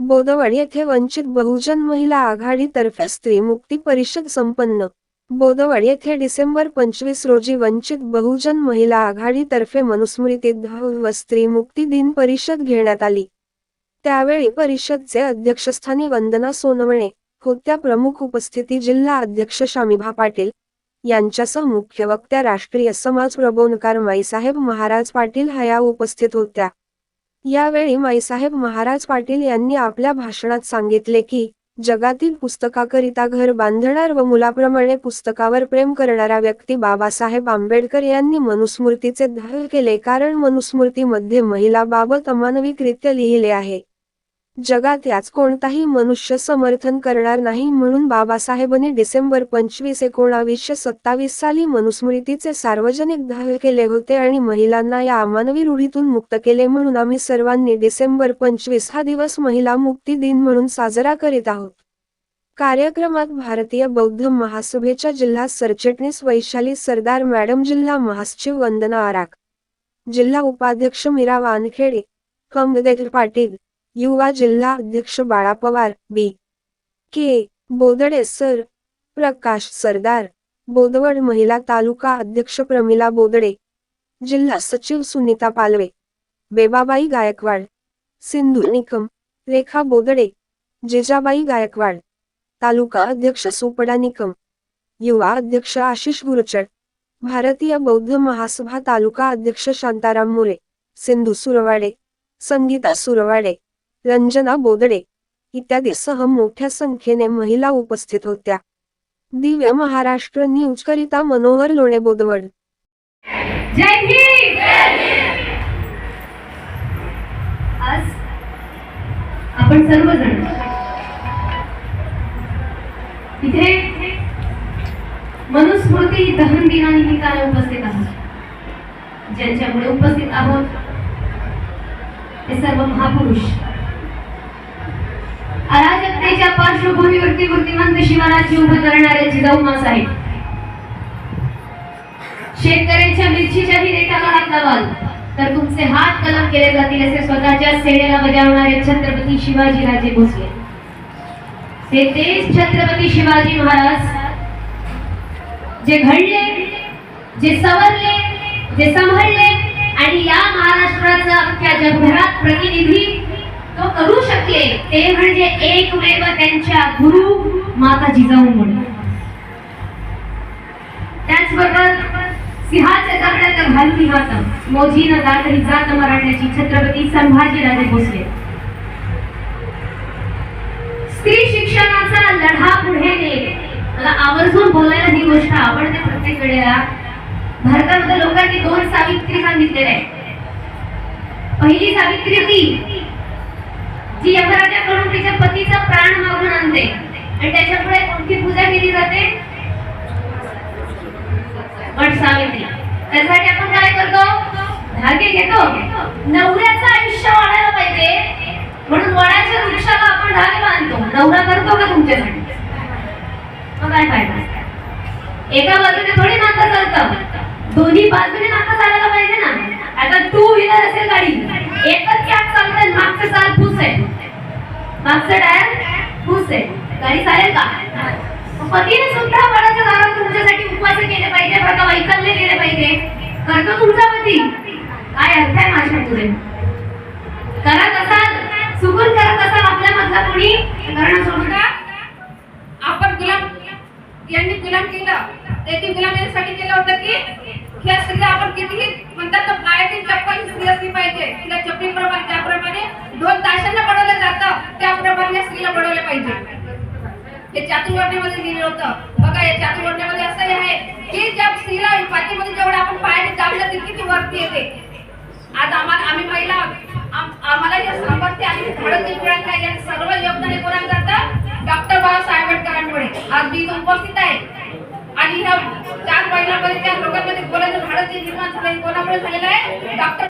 बोदवड येथे वंचित बहुजन महिला आघाडीतर्फे स्त्री मुक्ती परिषद संपन्न. बोदवड येथे डिसेंबर पंचवीस रोजी वंचित बहुजन महिला आघाडीतर्फे मनुस्मृती व स्त्री मुक्ती दिन परिषद घेण्यात आली. त्यावेळी परिषदचे अध्यक्षस्थानी वंदना सोनवणे होत्या प्रमुख उपस्थिती जिल्हा अध्यक्ष शामिभा पाटील यांच्यासह मुख्य वक्त्या राष्ट्रीय समाज प्रबोधकार माईसाहेब महाराज पाटील हया उपस्थित होत्या. यावेळी माईसाहेब महाराज पाटील यांनी आपल्या भाषणात सांगितले की जगातील पुस्तकाकरिता घर बांधणार व मुलाप्रमाणे पुस्तकावर प्रेम करणारा व्यक्ती बाबासाहेब आंबेडकर यांनी मनुस्मृतीचे ध्यान केले कारण मनुस्मृतीमध्ये महिलाबाबत अमानविकरित्या लिहिले आहे. जगात याच कोणताही मनुष्य समर्थन करणार नाही म्हणून बाबासाहेबांनी डिसेंबर पंचवीस एकोणावीसशे सत्तावीस साली मनुस्मृतीचे सार्वजनिक दावे केले होते आणि महिलांना या अमानवी रूढीतून मुक्त केले म्हणून आम्ही सर्वांनी डिसेंबर पंचवीस हा दिवस महिला मुक्ती दिन म्हणून साजरा करीत आहोत. कार्यक्रमात भारतीय बौद्ध महासभेच्या जिल्हा सरचिटणीस वैशाली सरदार मॅडम जिल्हा महासचिव वंदना आराक जिल्हा उपाध्यक्ष मीरा वानखेडे कमदेव पाटील युवा जिल्हा अध्यक्ष Bala Pawar B. K. Bodade sir Prakash Sardar Bodwad महिला तालुका अध्यक्ष प्रमिला बोदडे जिल्हा सचिव सुनीता पालवे बेबाबाई गायकवाड सिंधू निकम रेखा बोदडे जेजाबाई गायकवाड तालुका अध्यक्ष सुपडा निकम युवा अध्यक्ष आशिष गुरचड भारतीय बौद्ध महासभा तालुका अध्यक्ष शांताराम मोरे सिंधू सुरवाडे संगीता सुरवाडे रंजना बोदडे. इत्यादीसह मोठ्या संख्येने महिला उपस्थित होत्या. दिव्य महाराष्ट्र न्यूज करिता मनोहर लोणे बोदवड आज आपण सर्वजण इथे मनुस्मृती दहन दिनानिमित्ताने उपस्थित आहोत. ज्यांच्यामुळे उपस्थित आहोत ते सर्व महापुरुष. अराजकतेच्या पार्श्वभूमीवरती मूर्तिमंत शिवाराची उभं करणाऱ्या जिजाऊ आहे शेतकऱ्यांच्या मिरचीच्याही रेटाला हात लावाल. तर तुमचे हात कलम केले जातील असे स्वतःच्या सेनेला बजावणारे छत्रपती शिवाजी राजे भोसले. ते तेच छत्रपती शिवाजी महाराज जे घडले जे सवरले जे सांभाळले आणि या महाराष्ट्राचा अख्ख्या जगभरात प्रतिनिधी तो करू शकले. ते म्हणजे एकमेव त्यांच्या गुरु माता म्हणून. त्याचबरोबर सिंहाच्या दगडात घालती हात मोजीनं दादरी जात मराठ्याची छत्रपती संभाजीराजे भोसले. स्त्री शिक्षणाचा लढा पुढे नेले मला आवर्जून बोलायला ही गोष्ट आवडते प्रत्येक वेळेला. भारतामध्ये लोकांनी दोन सावित्री सांगितलेल्या आहेत. पहिली सावित्री ती जी यमराजाकडून तिच्या पतीचा प्राण मागून आणते. आणि त्याच्यापुढे कोणती पूजा केली जाते. वट सावित्री त्यासाठी आपण काय करतो? धागे घेतो. नवऱ्याचं आयुष्य वाढायला पाहिजे. म्हणून वडाच्या वृक्षाला आपण धागे बांधतो. नवरा करतो का तुमच्यासाठी? मग काय फायदा? एका बाजूने थोडी नातं करतं फुस चालेल का? पतीने सुद्धा वडाच्या दारात तुमच्यासाठी उपवास केले पाहिजे बरं का वैकल्य केले पाहिजे. करतो तुमचा पती. काय अर्थ आहे माझ्या पुढे करत असाल चुकून करत असाल आपल्या मधला कोणी? करणं सोडून आपण गुलाम यांनी गुलाम केलं. ते ती गुलाम यासाठी केलं होतं की ह्या स्त्रीला आपण कितीही म्हणतात तर पायातील चप्पल स्त्री असली पाहिजे. तिला चपलीप्रमाणे त्याप्रमाणे दोन ताशांना पडवलं जातं. त्याप्रमाणे स्त्रीला पडवलं पाहिजे. हे चातुर्वर्ण्यामध्ये लिहिलं होतं. बघा या चातुर्वर्ण्यामध्ये असंही आहे की ज्या स्त्रीला पाठीमध्ये जेवढं आपण पायाने दाबलं तितकी ती वरती येते. आज आम्हाला आम्ही महिला आम्हाला जे सामर्थ्य आणि धाडस जे मिळालं आहे याचं सर्व योगदान हे कोणाला जातं? डॉक्टर बाबासाहेब आंबेडकरांमुळे. आज मी उपस्थित आहे. आणि ह्या चार महिलांमध्ये त्या लोकांमध्ये बोलायचं धाडस जे निर्माण झालं कोणामुळे झालेलं आहे? डॉक्टर